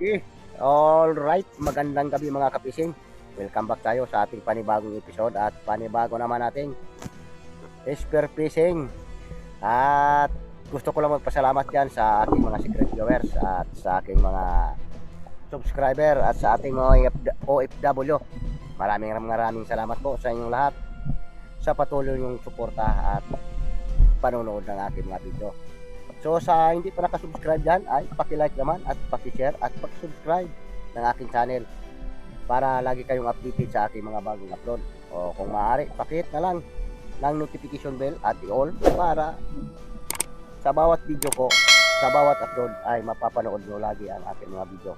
Okay. Alright, magandang gabi mga kapising. Welcome back tayo sa ating panibagong episode at panibago naman nating Esper Fishing. At gusto ko lang magpasalamat dyan sa ating mga secret viewers at sa aking mga subscriber at sa ating mga OFW. Maraming maraming salamat po sa inyong lahat sa patuloy yung suporta at panonood ng aking mga video. So sa hindi pa nakasubscribe dyan ay paki-like naman at paki-share at paki-subscribe ng aking channel para lagi kayong updated sa aking mga bagong upload. O kung maaari, pakihit na lang ng notification bell at i-all para sa bawat video ko, sa bawat upload ay mapapanood nyo lagi ang aking mga video.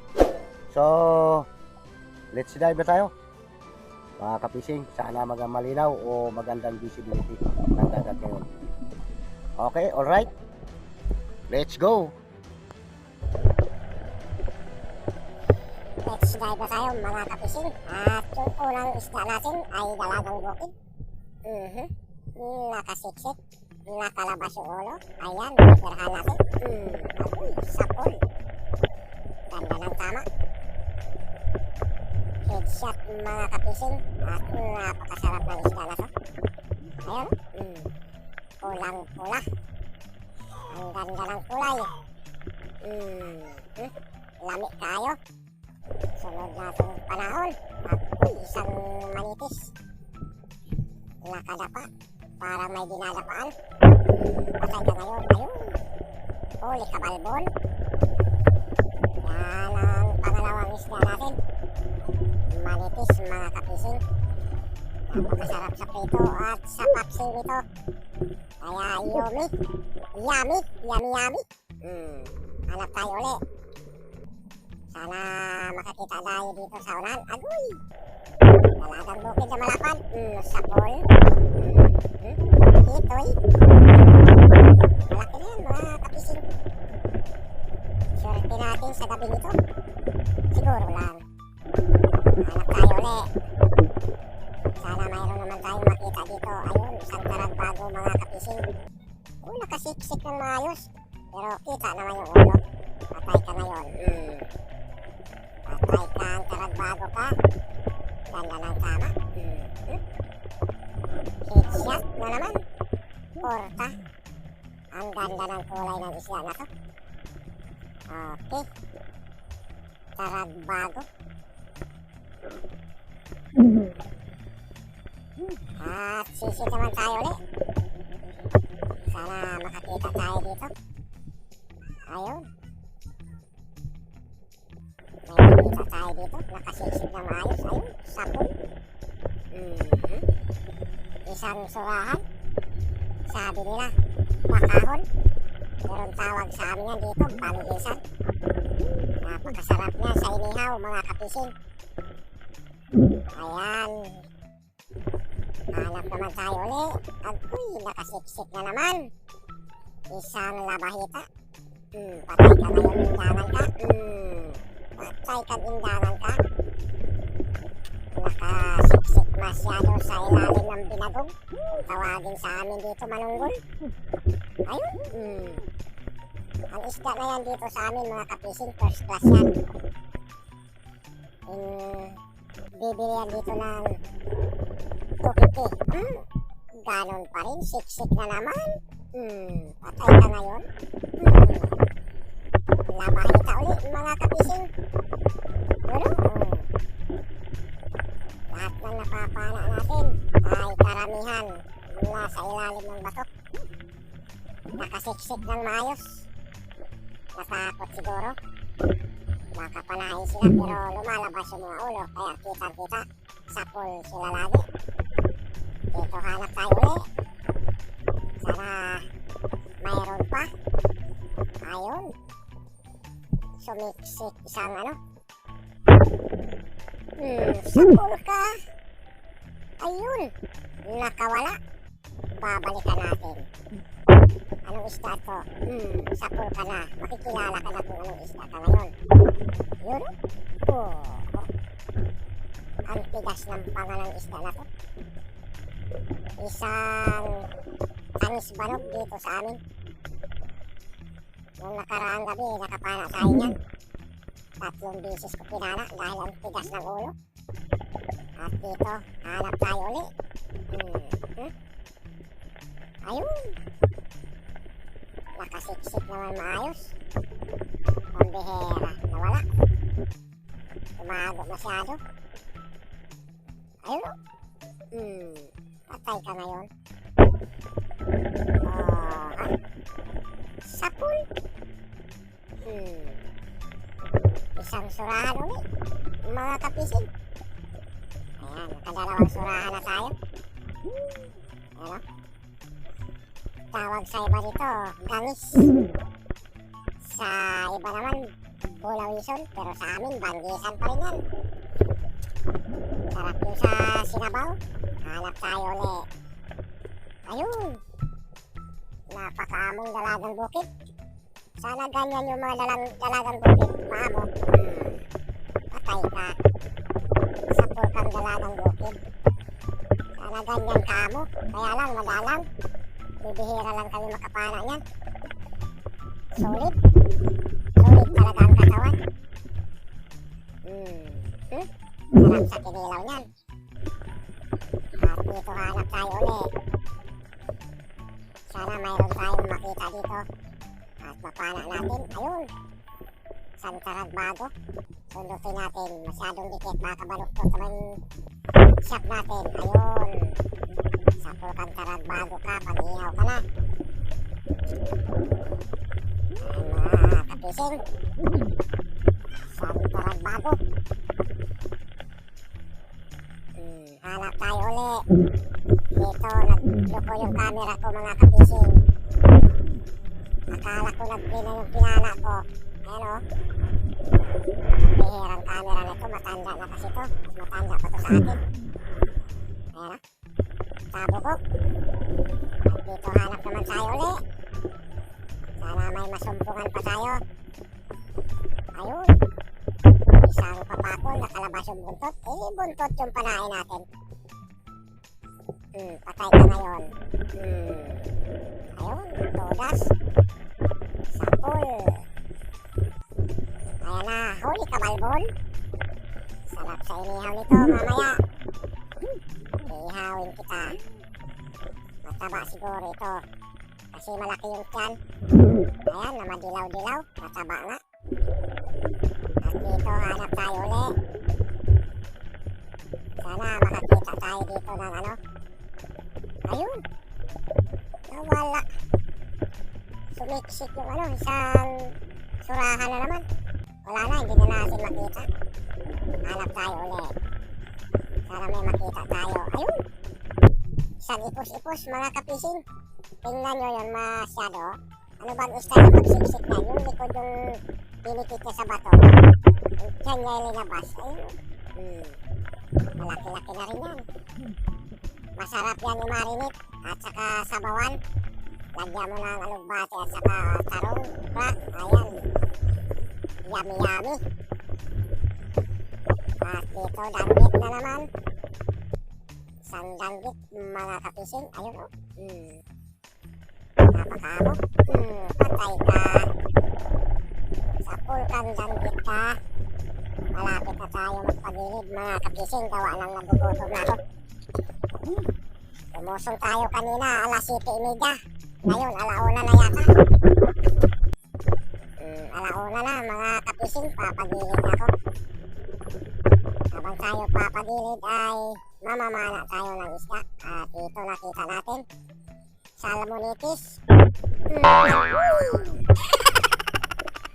So, let's dive na tayo. Mga kapising, sana magang malinaw o magandang visibility ng dagat ngayon. Okay, alright. Let's go! Let's dive na tayo mga kapising. At yung unang isda natin ay dalagang bukid. Mhm. Nakasiksik. Nakalabas yung ulo. Ayan, nagpirahan natin. Hmm. Apoy, sapol. Ganda ng tama. Headshot mga kapising. At napakasarap ng isda na to. Ayun. Hmm. Pulang pula. Ang ganda ng kulay. Hmm. hmm. Lami kayo. Sunod natin panahon. Apoy, isang manitis. Nakadapa. Para may dinadapaan. Patay ka ngayon. Ayun. Huli ka balbon. Yan ang pangalawang isda natin. Manitis mga kapising. Napakasarap sa prito at sa papsing ito. Kaya yummy. Yummy. Yummy yummy. Hmm. Hanap tayo ulit. Sana makakita tayo dito sa unan. Agoy! Dalagang bukid na malapan. Mm, sapol. Mm, hitoy. Malaki na yan mga kapising. Swerte natin sa gabi nito. Siguro lang. Hanap tayo ulit. Sana mayroon naman tayong makita dito. Ayun, isang bago mga kapising. Oh, nakasiksik ng maayos. Pero kita naman yung ulo. Patay ka ngayon. Mm. Patay ka ang karagbago ka. Ganda ng tama. Hmm. Headshot na naman. Porta. Ang ganda ng kulay ng isla na to. Okay. Karagbago. At sisit naman tayo ulit. Sana makakita tayo dito. Ayun. May nakita tayo dito. Nakasiksik na maayos. Ayun, sapon. Mhm. Isang surahan. Sabi nila, makahon. Meron tawag sa amin yan dito, panigisan. Napakasarap niya sa inihaw, mga kapising. Ayan. Hanap naman tayo uli. Agoy, nakasiksik na naman. Isang labahita. Hmm, patay ka ngayon, indangan ka. Hmm. Patay kang indangan ka. Nakasiksik masyado sa ilalim ng binagong. Kung tawagin sa amin dito manunggol. Ayun. Hmm. Ang isda na yan dito sa amin mga kapising, first class yan. Hmm. Bibili yan dito ng 250. Hmm. Ganon pa rin, siksik na naman. Hmm. Patay ka ngayon. Hmm. Labahita ulit mga kapising. Pero, oh. Lahat ng napapana natin ay karamihan mula sa ilalim ng bato. Nakasiksik ng maayos. Natakot siguro. Makapanahin sila pero lumalabas yung mga ulo kaya kitang-kita. Sapol sila lagi. Dito hanap tayo ulit. Sana mayroon pa. Ayun. Sumiksik isang ano. Hmm, sapol ka. Ayun. Nakawala. Babalikan natin. Anong isda to? Hmm, sapol ka na. Makikilala ka na kung anong isda ka ngayon. Yun? Oh. Ang tigas ng panga ng isda na to. Isang tanis banog dito sa amin. Nung nakaraang gabi, nakapana tayo niyan. tatlong beses ko pinana dahil ang tigas ng ulo. At dito, hanap tayo uli. Hmm. Hmm? Ayun. Nakasiksik naman maayos. Pambihera. Nawala. Tumago masyado. Ayun. Hmm. Patay ka ngayon. Ah, ah. Sapul. Hmm. Isang surahan ulit. Mga kapising. Ayan, nakadalawang surahan na tayo. Ayan o. Tawag sa iba dito, gangis. Sa iba naman, bulawison. Pero sa amin, banggisan pa rin yan. Sarap yung sa sinabaw. Hanap tayo ulit. Ayun. Napakaamong dalagang bukid. Sana ganyan yung mga dalang, dalagang bukid. Maamo. Patay ka. Sa pulkang dalagang bukid. Sana ganyan ka mo. Kaya lang, madalang. Bibihira lang kami makapana niyan. Solid. Solid talaga ang katawan. Hmm. Hmm? Sarap sa kinilaw niyan. Dito hanap tayo ulit. Sana mayroon tayong makita dito. At mapana natin. Ayun. Santarag bago. Sundutin natin. Masyadong dikit. Makabaluktot naman shop natin. Ayun. Sa pulkantarag bago ka. Pag-ihaw ka na. Ay mga kapising. Santarag bago. Dito, nagloko yung camera ko mga kapising. Akala ko nag-play na yung pinana ko. Ayan o. Ang bihirang camera nito, matanda na kasi to. Mas matanda pa to sa atin. Ayan o. Tabo ko. At dito hanap naman tayo uli. Sana may masumpungan pa tayo. Ayun. Isang papakol, nakalabas yung buntot. Eh, buntot yung panain natin. Hmm, patay ka ngayon. Hmm. Ayun, todas. Sapul. Ayan na, huli ka, Balbon. Sarap sa inihaw nito, mamaya. Ihawin kita. Mataba siguro ito. Kasi malaki yung tiyan. Ayan, na madilaw-dilaw. Mataba nga. At dito, hanap tayo ulit. Sana makakita tayo dito ng ano. Ayun. Nawala. Sumiksik yung ano, isang surahan na naman. Wala na, hindi na natin makita. Hanap tayo ulit. Sana may makita tayo. Ayun. Isang ipos-ipos, mga kapising. Tingnan nyo yun masyado. Ano bang style ng pagsiksik na? Yung likod yung pinikit niya sa bato. Tiyan niya yung linabas. Ayun. Hmm. Malaki-laki na rin yan. Masarap yan i-marinate at saka sabawan. Lagyan mo ng alugbate at saka tarong. Crack. Ayan. Yummy yummy. At dito, danggit na naman. Isang danggit, mga kapising. Ayun o. Hmm. Napakamo. Hmm, patay ka. Sa pulkan danggit ka. Malapit na tayo magpagilid, mga kapising. Gawa lang nagugutom na ako. Tumusong tayo kanina, alas 7.30. Ngayon, alauna na yata. Hmm, alauna na, mga kapising, papagilid ako. Habang tayo papagilid ay mamamana tayo ng isda. At ito nakita natin, salmonitis. Hmm.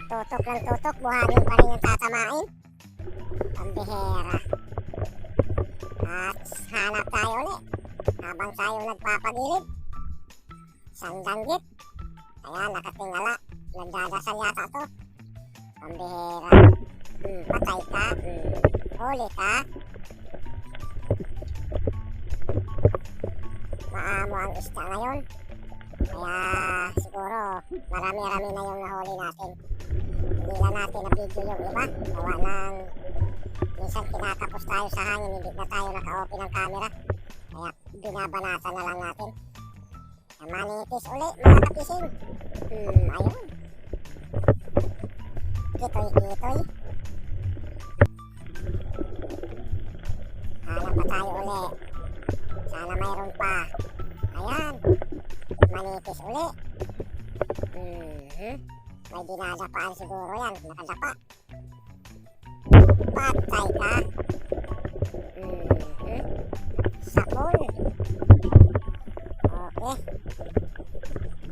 tutok ng tutok, buhangin pa rin yung tatamain. Pambihera. At hanap tayo ulit. Habang tayo nagpapagilid. Isang danggit. Ayan, nakatingala. Nagdadasal yata to. Pambihera. Hmm, patay ka. Hmm, huli ka. Maamo ang isda ngayon. Kaya siguro marami-rami na yung nahuli natin. Hindi na natin na-video yung iba. Gawa ng minsan pinatapos tayo sa hangin, hindi na tayo naka-open ng camera. Kaya binabalasa na lang natin. Manitis uli, mga kapising. Hmm, ayun. Kitoy-kitoy. Hanap pa tayo uli. Sana mayroon pa. Ayan. Manitis uli. Hmm, may dinadapaan siguro yan. Nakadapa. Patay ka. Mhm. Sapol. Okay.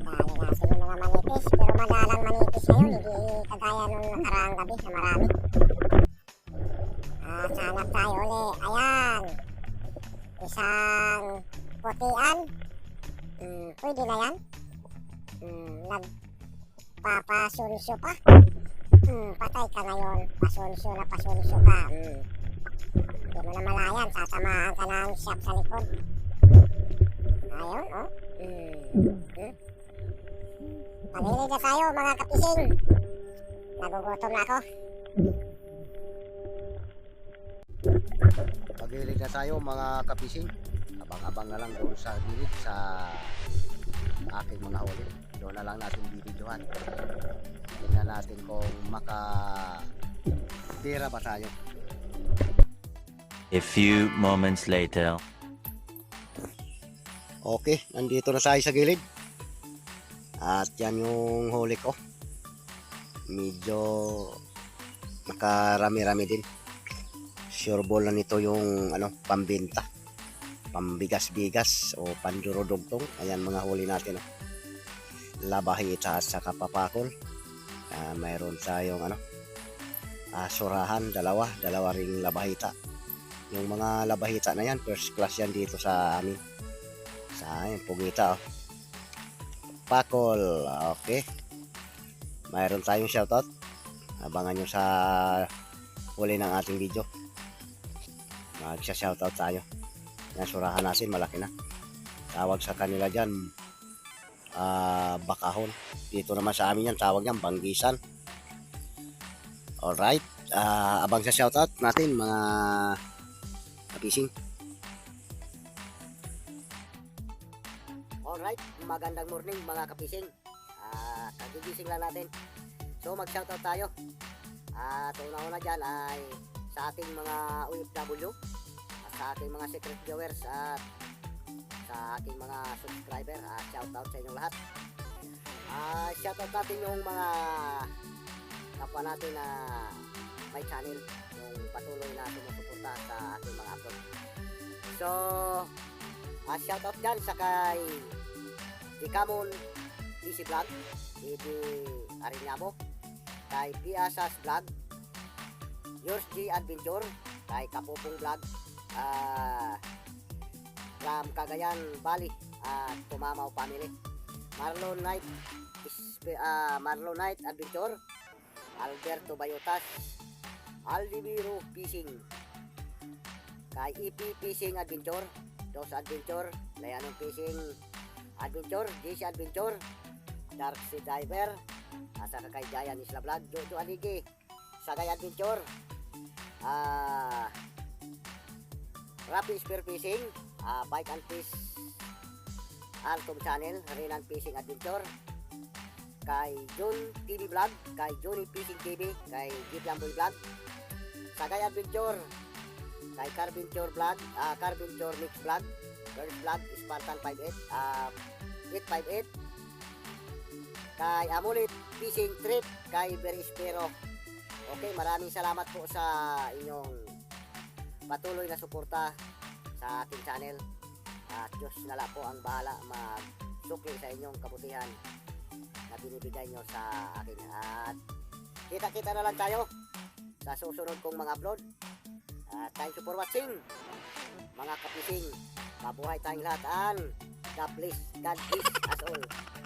Dali yung mga manipis. Pero madalang manipis ngayon. Hindi kagaya nung nakaraang gabi na marami. At hanap tayo. Ayan. Isang putian. Hmm, pwede na yan. Hmm, nagpapasunsyo pa. Hmm, patay ka ngayon. Pasunsyo na pasunsyo ka. Hmm. Hindi mo na malayan. Tatamaan ka ng siyap sa likod. Ayun, oh. Hmm. Hmm. Palilig na tayo, mga kapising. Nagugutom na ako. Paghilig na tayo mga kapising. Abang-abang na lang doon sa gilid sa aking mga huli. Doon na lang natin bibidyohan. Tingnan natin kung maka tira ba tayo. A few moments later. Okay, nandito na tayo sa gilid. At yan yung huli ko. Medyo nakarami-rami din. Sure ball na nito yung ano, pambenta. Pambigas-bigas o pandurudugtong. Ayan mga huli natin. Oh. Labahita at saka papakol. Ah, mayroon tayong ano, ah, surahan, dalawa. Dalawa ring labahita. Yung mga labahita na yan, first class yan dito sa amin sa akin, pugita oh. Pakol, okay. Mayroon tayong shoutout. Abangan nyo sa huli ng ating video. Magsha-shoutout tayo. Yan, surahan natin, malaki na. Tawag sa kanila dyan, ah, bakahon. Dito naman sa amin yan, tawag yan, banggisan. Alright, ah, abang sa shoutout natin, mga kapising. Alright, magandang morning mga kapising. Ah, kagigising lang natin. So mag-shoutout tayo. At una-una dyan ay sa ating mga OFW, at sa ating mga secret viewers at sa ating mga subscriber. Ah, shoutout sa inyong lahat. Ah, shoutout natin yung mga kapwa natin na may channel yung patuloy na sumusuporta sa ating mga upload. So, ah, shoutout dyan sa kay Dikamon DC Vlog, Idi Arinyamo, kay Piasas Vlog, Yours G Adventure, kay Kapupong Vlog, ah from Cagayan Valley, at Tumamaw Family, Marlon Knight, Ispe- ah, Marlon Knight Adventure, Alberto Bayotas, Aldiviro Fishing, kay EP Fishing Adventure, Dos Adventure, Layanong Fishing Adventure, JC Adventure, Dark Sea Diver, asa ka kay Giant Isla Vlog, Jojo Aligi, Sagay Adventure, ah, Rapid Spear Fishing, ah, Bike and Fish, Altom Channel, Renan Fishing Adventure, kay John TV Vlog, kay Johnny Fishing TV, kay Jeep Lamboy Vlog, Sagay Adventure, kay Carventure Vlog, ah, Carventure Mix Vlog, First Vlog, Spartan 58, ah, 858, kay Amulit Fishing Trip, kay Berispero. Okay, maraming salamat po sa inyong patuloy na suporta sa ating channel. At Diyos na lang po ang bahala magsukli sa inyong kabutihan na binibigay nyo sa akin. At kita-kita na lang tayo sa susunod kong mga upload. At thank you for watching mga kapising. Mabuhay tayong lahat and God bless, God bless us all.